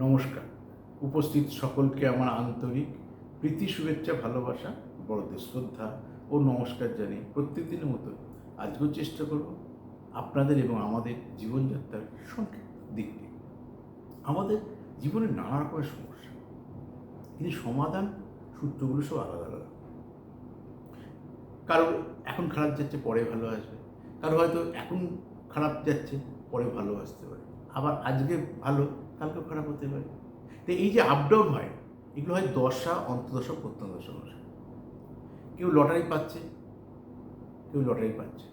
নমস্কার। উপস্থিত সকলকে আমার আন্তরিক প্রীতি, শুভেচ্ছা, ভালোবাসা, বড়দের শ্রদ্ধা ও নমস্কার জানিয়ে প্রত্যেকদিনের মতো আজকেও চেষ্টা করব আপনাদের এবং আমাদের জীবনযাত্রার সংক্ষিপ্ত দিকটি। আমাদের জীবনে নানা রকমের সমস্যা, কিন্তু সমাধান সূত্রগুলো সব আলাদা আলাদা। কারও এখন খারাপ যাচ্ছে, পরে ভালো আসবে। কারও হয়তো এখন খারাপ যাচ্ছে, পরে ভালো আসতে পারে। আবার আজকে ভালো কালকেও খারাপ হতে পারে। তো এই যে আপ ডাউন হয়, এগুলো হয় দশা অন্তদশা প্রত্যদশা অনুসারে কেউ লটারি পাচ্ছে, কেউ লটারি পাচ্ছে।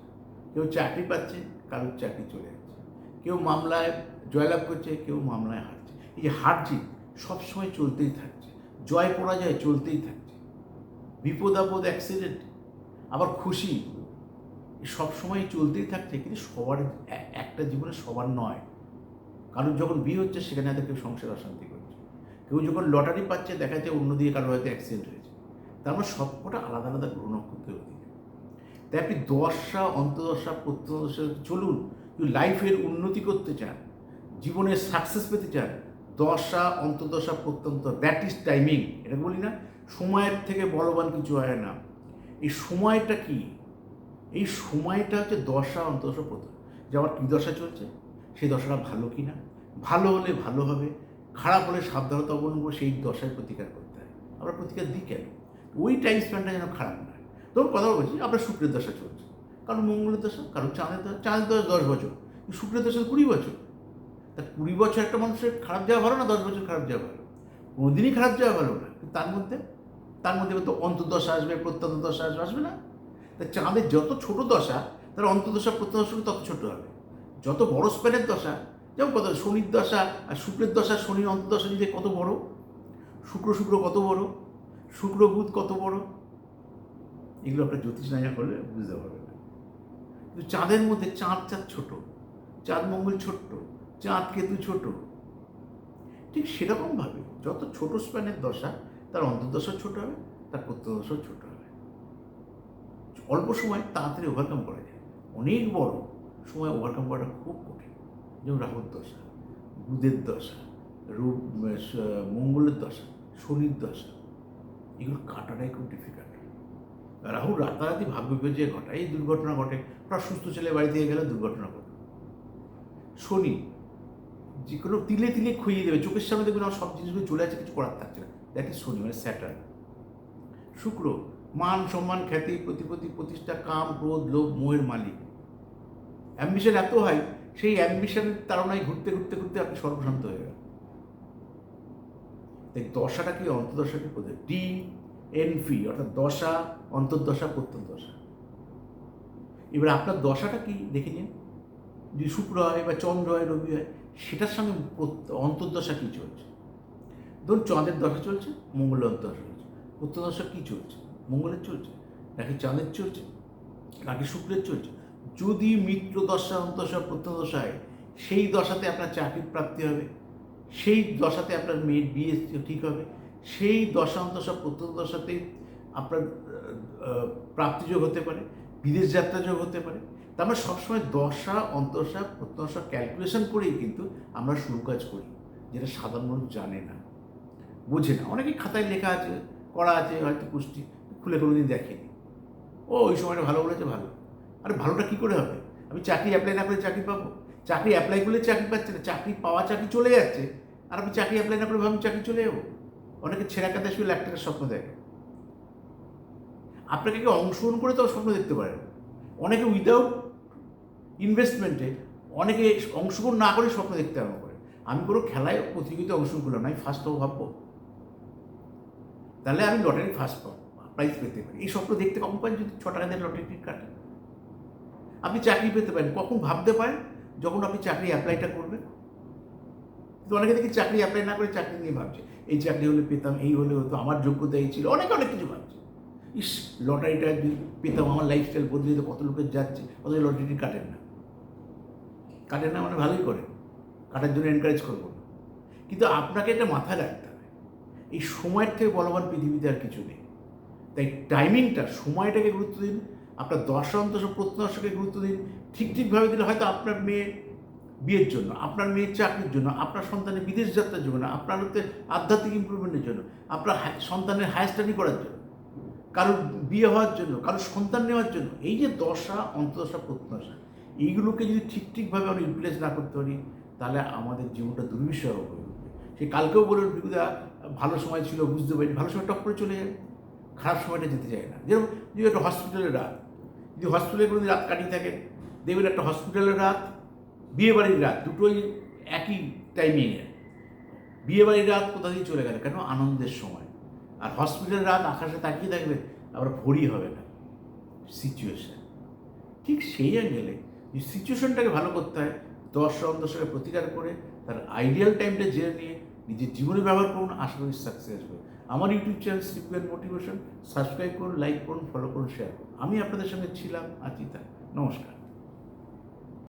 কেউ চাকরি পাচ্ছে, কারোর চাকরি চলে যাচ্ছে। কেউ মামলায় জয়লাভ করছে, কেউ মামলায় হারছে। এই যে হার জিত সবসময় চলতেই থাকছে। জয় পরাজয় চলতেই থাকছে। বিপদ আপদ অ্যাক্সিডেন্ট আবার খুশি সব সময় চলতেই থাকছে, কিন্তু সবার একটা জীবনে সবার নয়। কারণ যখন বিয়ে হচ্ছে, সেখানে হয়তো কেউ সংসার অশান্তি করছে। কেউ যখন লটারি পাচ্ছে, দেখা যাচ্ছে অন্য দিকে কারও হয়তো অ্যাক্সিডেন্ট হয়েছে। তার মানে সবকটা আলাদা আলাদা গ্রহ নক্ষত্রের অধীনে তাই আপনি দশা, অন্তদশা, প্রত্যদশা চলুন লাইফের উন্নতি করতে চান জীবনে সাকসেস পেতে চান, দশা, অন্তদশা প্রত্যন্ত দ্যাট ইজ টাইমিং এটা বলি না, সময়ের থেকে বলবান কিছু হয় না। এই সময়টা কি? এই সময়টা হচ্ছে দশা, অন্তদশা প্রত্যন্ত যে আমার কী দশা চলছে? সেই দশাটা ভালো কি না ভালো হলে ভালো হবে, খারাপ হলে সাবধানতা অবলম্বন করে সেই দশায় প্রতিকার করতে হয়। আমরা প্রতিকার দিই কেন? ওই টাইম স্প্যানটা যেন খারাপ না তখন কথা বলছি, আপনার শুক্রের দশা চলছে। কারণ মঙ্গলের দশা, কারণ চাঁদের দশা, চাঁদের দশ দশ বছর। শুক্রের দশা কুড়ি বছর। তা কুড়ি বছর একটা মানুষের খারাপ যাওয়া ভালো না দশ বছর খারাপ যাওয়া ভালো? কোনোদিনই খারাপ যাওয়া ভালো না। কিন্তু তার মধ্যে তার মধ্যে তো অন্তর্দশা আসবে প্রত্যন্ত দশা আসবে আসবে না? তা চাঁদের যত ছোট দশা, তার অন্তর্দশা প্রত্যদশা তত ছোট হবে। যত বড় স্প্যানের দশা যেমন কত শনির দশা আর শুক্রের দশা, শনির অন্তর্দশা যদি কত বড়, শুক্র শুক্র কত বড়, শুক্র বুধ কত বড়, এগুলো আপনার জ্যোতিষ না করলে বুঝতে পারবেন। না কিন্তু চাঁদের মধ্যে চাঁদ চাঁদ ছোট, চাঁদ মঙ্গল ছোট্ট, চাঁদ কেতু ছোট, ঠিক সেরকমভাবে যত ছোট স্প্যানের দশা, তার অন্তর্দশা ছোট হবে, তার প্রত্যদশা ছোট হবে। অল্প সময় তাড়াতাড়ি ওভারকাম করা যায়। অনেক বড় সময় ওভারকাম করাটা খুব কঠিন। যেমন রাহুর দশা, বুধের দশা, রূপ মঙ্গলের দশা, শনির দশা, এগুলো কাটাটাই খুব ডিফিকাল্ট রাহু রাতারাতি ভাগ্য বিপর্যয় ঘটায়, এই দুর্ঘটনা ঘটে। প্রায় সুস্থ ছেলে বাড়ি থেকে গেলে দুর্ঘটনা ঘটে। শনি যে কোনো তিলে তিলে খুইয়ে দেবে, চোখের সামনে দেখবেন আমার সব জিনিসগুলো চলে আছে কিছু করার থাকছে না। দ্যাট ইজ শনি মানে স্যাটার্ন শুক্র, মান, সম্মান, খ্যাতি, প্রতিপত্তি, প্রতিষ্ঠা, কাম, ক্রোধ, লোভ, মোহের মালিক। অ্যাম্বিশন এত হয় সেই অ্যাম্বিশনের তাড়নায় ঘুরতে ঘুরতে ঘুরতে আপনি সর্বশান্ত হয়ে গেল তাই দশাটা কি অন্তর্দশা কি কোথায় ডি এন ফি অর্থাৎ দশা, অন্তর্দশা, প্রত্যন্তদশা। এবার আপনার দশাটা কি দেখে নিন। যদি শুক্র হয় বা চন্দ্র হয়, রবি হয়, সেটার সঙ্গে অন্তর্দশা কী চলছে? ধরুন চাঁদের দশা চলছে, মঙ্গলের অন্তর্দশা চলছে। প্রত্যদশা কী চলছে? মঙ্গলের চলছে, নাকি চাঁদের চলছে, নাকি শুক্রের চলছে? যদি মিত্র দশা অন্তর্দশা প্রত্যদশায় সেই দশাতে আপনার চাকরির প্রাপ্তি হবে, সেই দশাতে আপনার মেয়ের বিয়ে ঠিক হবে, সেই দশা অন্তর্দশা প্রত্যদশাতে আপনার প্রাপ্তিযোগ হতে পারে, বিদেশ যাত্রা যোগ হতে পারে তা আমরা সবসময় দশা অন্তর্দশা প্রত্যদশা ক্যালকুলেশন করেই কিন্তু আমরা শুরু কাজ করি, যেটা সাধারণ মানুষ জানে না, বোঝে না। অনেকে খাতায় লেখা আছে, করা আছে, হয়তো পুষ্টি, খুলে কোনো দিন দেখেনি। ও, ওই সময়টা ভালো বলেছে, ভালো। আরে ভালোটা কী করে হবে? আমি চাকরি অ্যাপ্লাই না করে চাকরি পাবো? চাকরি অ্যাপ্লাই করলে চাকরি পাচ্ছে না, চাকরি পাওয়া চাকরি চলে যাচ্ছে, আর আমি চাকরি অ্যাপ্লাই না করে ভাবছি চাকরি চলে যাব। অনেকে ছেঁড়া কাতে শুয়ে লাখ টাকার স্বপ্ন দেখে। আপনাকে কেউ অংশগ্রহণ করে তো স্বপ্ন দেখতে পারেন অনেকে উইদাউট ইনভেস্টমেন্টে অনেকে অংশগ্রহণ না করে স্বপ্ন দেখতে আরম্ভ করে। আমি কোনো খেলায় প্রতিযোগিতায় অংশগ্রহণ করলাম আমি ফার্স্ট হব, ভাববো। তাহলে আমি লটারি ফার্স্ট পাবো প্রাইজ পেতে পারি। এই স্বপ্ন দেখতে কখন পারেন যদি ছ টাকা দিয়ে লটারি টিকিট কাটেন আপনি চাকরি পেতে পারেন। কখন ভাবতে পারেন যখন আপনি চাকরি অ্যাপ্লাইটা করবেন? কিন্তু অনেকে দেখি চাকরি অ্যাপ্লাই না করে চাকরি নিয়ে ভাবছে, এই চাকরি হলে পেতাম, এই হলে হতো, আমার যোগ্যতা এই ছিল, অনেক অনেক কিছু ভাবছে। ইস, লটারিটা যদি পেতাম, আমার লাইফস্টাইল বদলে যেত কত লোকের যাচ্ছে অত লটারি কাটেন না। কাটেন না মানে ভালোই করেন, কাটার জন্য এনকারেজ করব না। কিন্তু আপনাকে এটা মাথায় রাখতে হবে, এই সময়ের থেকে বলবান পৃথিবীতে আর কিছু নেই। তাই টাইমিংটা সময়টাকে গুরুত্ব দিন আপনার দশা অন্তশ প্রত্যদশাকে গুরুত্ব দিন। ঠিক ঠিকভাবে দিলে হয়তো আপনার মেয়ে বিয়ের জন্য, আপনার মেয়ের চাকরির জন্য, আপনার সন্তানের বিদেশ যাত্রার জন্য, আপনার হচ্ছে আধ্যাত্মিক ইম্প্রুভমেন্টের জন্য, আপনার সন্তানের হায়ার স্টাডি করার জন্য, কারোর বিয়ে হওয়ার জন্য, কারোর সন্তান নেওয়ার জন্য, এই যে দশা, অন্তদশা প্রত্যাশা এইগুলোকে যদি ঠিক ঠিকভাবে আমরা ইউটিলাইজ না করতে পারি, তাহলে আমাদের জীবনটা দুর্বিষহ হয়ে উঠবে। সে কালকেও বলুন বিকুদা ভালো সময় ছিল, বুঝতে পারি ভালো সময় টপ করে চলে যায়, খারাপ সময়টা যেতে চায় না। যেরকম যদি একটা হসপিটালের রাত যদি হসপিটালে কোনো রাত কাটিয়ে থাকেন দেখবেন একটা হসপিটালের রাত বিয়ে বাড়ির রাত, দুটোই একই টাইমিংয়ে বিয়ে বাড়ির রাত কোথা দিয়ে চলে গেল? কেন? আনন্দের সময়। আর হসপিটালের রাত আকাশে তাকিয়ে থাকবে আবার ভরি হবে না। সিচুয়েশান ঠিক সেই অ্যাঙ্গেলে সিচুয়েশনটাকে ভালো করতে হয়, দশ অন্তশকে প্রতিকার করে, তার আইডিয়াল টাইমটা জেনে নিয়ে নিজের জীবনে ব্যবহার করুন, আশা করি সাকসেস হবে। আমার YouTube channel CPN motivation subscribe করুন লাইক করুন ফলো করুন শেয়ার করুন। আমি আপনাদের সঙ্গে ছিলাম আচিতা। নমস্কার।